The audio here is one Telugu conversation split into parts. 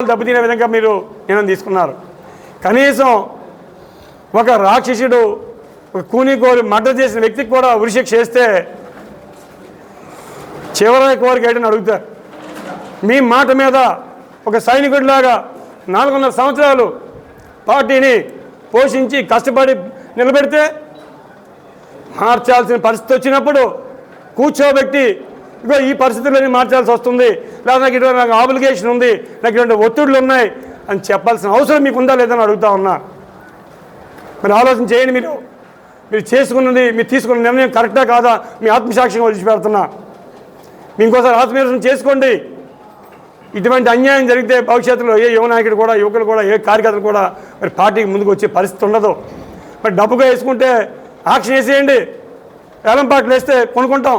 దెబ్బతినే విధంగా మీరు నిర్ణయం తీసుకున్నారు. కనీసం ఒక రాక్షసుడు ఒక కూని కోరి మర్డర్ చేసిన వ్యక్తికి కూడా ఉరిశిక్ష చేస్తే చివరి కోరిక ఏంటని అడుగుతారు. మీ మాట మీద ఒక సైనికుడిలాగా నాలుగున్నర సంవత్సరాలు పార్టీని పోషించి కష్టపడి నిలబెడితే మార్చాల్సిన పరిస్థితి వచ్చినప్పుడు కూర్చోబెట్టి ఇగో ఈ పరిస్థితుల్లోనే మార్చాల్సి వస్తుంది. లేదా నాకు ఇటువంటి నాకు ఆబ్లిగేషన్ ఉంది. నాకు ఇటువంటి ఒత్తిడులు ఉన్నాయి అని చెప్పాల్సిన అవసరం మీకు ఉందా లేదని అడుగుతా ఉన్నా. మరి ఆలోచన చేయండి మీరు. మీరు చేసుకున్నది మీరు తీసుకున్న నిర్ణయం కరెక్టా కాదా? మీ ఆత్మసాక్ష్యం వదిలిపెడుతున్నా. మీ ఇంకోసారి ఆత్మీయం చేసుకోండి. ఇటువంటి అన్యాయం జరిగితే భవిష్యత్తులో ఏ యువ నాయకుడు కూడా యువకులు కూడా ఏ కార్యకర్తలు కూడా మరి పార్టీకి ముందుకు వచ్చే పరిస్థితి ఉండదు. మరి డబ్బుగా వేసుకుంటే యాక్షన్ వేసేయండి. వేలం పాటలు వేస్తే కొనుక్కుంటాం.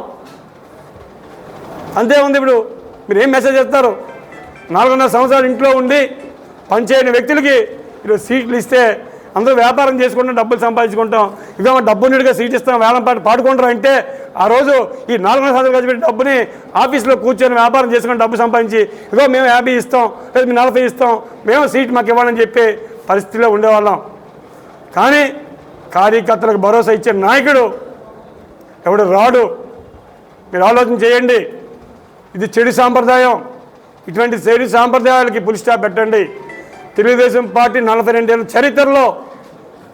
అంతే ఉంది ఇప్పుడు. మీరు ఏం మెసేజ్ చేస్తారు? నాలుగున్నర సంవత్సరాలు ఇంట్లో ఉండి పనిచేయని వ్యక్తులకి ఈరోజు సీట్లు ఇస్తే అందరూ వ్యాపారం చేసుకుంటాం డబ్బులు సంపాదించుకుంటాం. ఇక డబ్బు నీడుగా సీట్ ఇస్తాం వేలం పాటు పాడుకుంటారు అంటే ఆ రోజు ఈ నాలుగున్నర సంవత్సరాలు ఖర్చు పెట్టి డబ్బుని ఆఫీస్లో కూర్చొని వ్యాపారం చేసుకుని డబ్బు సంపాదించి ఇదో మేము యాభై ఇస్తాం లేదా మేము నలభై ఇస్తాం మేము సీట్ మాకు ఇవ్వాలని చెప్పే పరిస్థితిలో ఉండేవాళ్ళం. కానీ కార్యకర్తలకు భరోసా ఇచ్చే నాయకుడు ఎవడు రాడు? మీరు ఆలోచన చేయండి. ఇది చెడు సాంప్రదాయం. ఇటువంటి చెడు సాంప్రదాయాలకి పులిస్టాప్ పెట్టండి. తెలుగుదేశం పార్టీ నలభై రెండేళ్ళ చరిత్రలో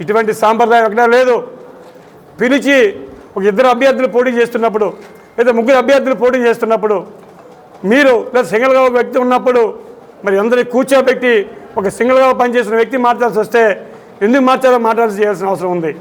ఇటువంటి సాంప్రదాయం ఎక్కడా లేదు. పిలిచి ఒక ఇద్దరు అభ్యర్థులు పోటీ చేస్తున్నప్పుడు లేదా ముగ్గురు అభ్యర్థులు పోటీ చేస్తున్నప్పుడు మీరు లేదా సింగిల్గా ఒక వ్యక్తి ఉన్నప్పుడు మరి అందరినీ కూర్చోబెట్టి ఒక సింగిల్గా పనిచేసిన వ్యక్తి మార్చాల్సి వస్తే ఎందుకు మార్చాలో మాట్లాడాల్సి చేయాల్సిన అవసరం ఉంది.